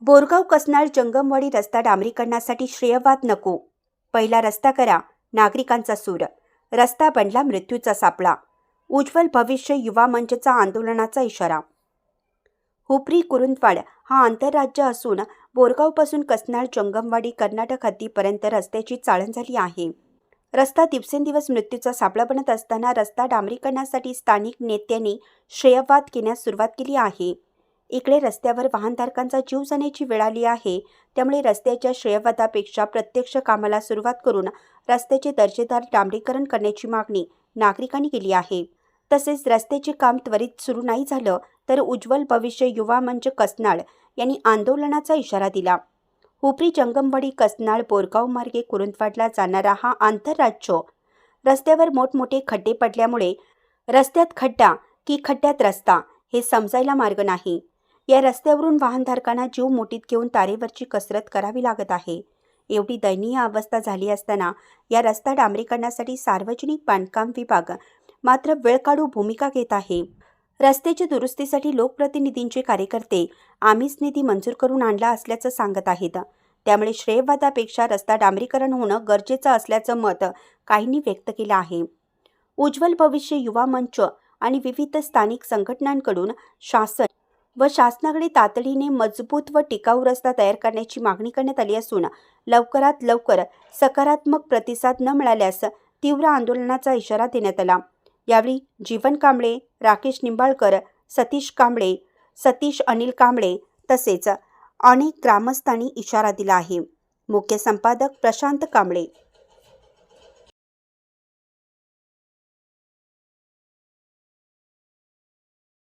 बोरगाव कसनाळ जंगमवाडी रस्ता डांबरीकरणासाठी श्रेयवाद नको. पहिला रस्ता करा नागरिकांचा सूर. रस्ता बनला मृत्यूचा सापळा. उज्ज्वल भविष्य युवा मंचचा आंदोलनाचा इशारा. हुपरी कुरुंदवाड हा आंतरराज्य असून बोरगावपासून कसनाळ जंगमवाडी कर्नाटक हद्दीपर्यंत रस्त्याची चाळण झाली आहे. रस्ता दिवसेंदिवस मृत्यूचा सापळा बनत असताना रस्ता डांबरीकरणासाठी स्थानिक नेत्यांनी श्रेयवाद घेण्यास सुरुवात केली आहे. इकडे रस्त्यावर वाहनधारकांचा जीव जाण्याची वेळ आली आहे. त्यामुळे रस्त्याच्या श्रेयवादापेक्षा प्रत्यक्ष कामाला सुरुवात करून रस्त्याचे दर्जेदार डांबरीकरण करण्याची मागणी नागरिकांनी केली आहे. तसेच रस्त्याचे काम त्वरित सुरू नाही झालं तर उज्ज्वल भविष्य युवा मंच कसनाळ यांनी आंदोलनाचा इशारा दिला. हुपरी जंगमवाडी कसनाळ बोरगाव मार्गे कुरुंदवाडला जाणारा हा आंतरराज्य रस्त्यावर मोठमोठे खड्डे पडल्यामुळे रस्त्यात खड्डा की खड्ड्यात रस्ता हे समजायला मार्ग नाही. या रस्त्यावरून वाहनधारकांना जीव मोठीत घेऊन तारेवरची कसरत करावी लागत आहे. एवढी दयनीय अवस्था झाली असताना या रस्ता डांबरीकरणासाठी सार्वजनिक बांधकाम विभाग मात्र वेळ काढू भूमिका घेत आहे. रस्त्याच्या दुरुस्तीसाठी लोकप्रतिनिधींचे कार्यकर्ते आम्हीच निधी मंजूर करून आणला असल्याचं सांगत आहेत. त्यामुळे श्रेयवादापेक्षा रस्ता डांबरीकरण होणं गरजेचं असल्याचं मत काहींनी व्यक्त केलं आहे. उज्ज्वल भविष्य युवा मंच आणि विविध स्थानिक संघटनांकडून शासन व शासनाकडे तातडीने मजबूत व टिकाऊ रस्ता तयार करण्याची मागणी करण्यात आली असून लवकरात लवकर सकारात्मक प्रतिसाद न मिळाल्यास तीव्र आंदोलनाचा इशारा देण्यात आला. यावेळी जीवन कांबळे राकेश निंबाळकर सतीश कांबळे सतीश अनिल कांबळे तसेच अनेक ग्रामस्थांनी इशारा दिला आहे. मुख्य संपादक प्रशांत कांबळे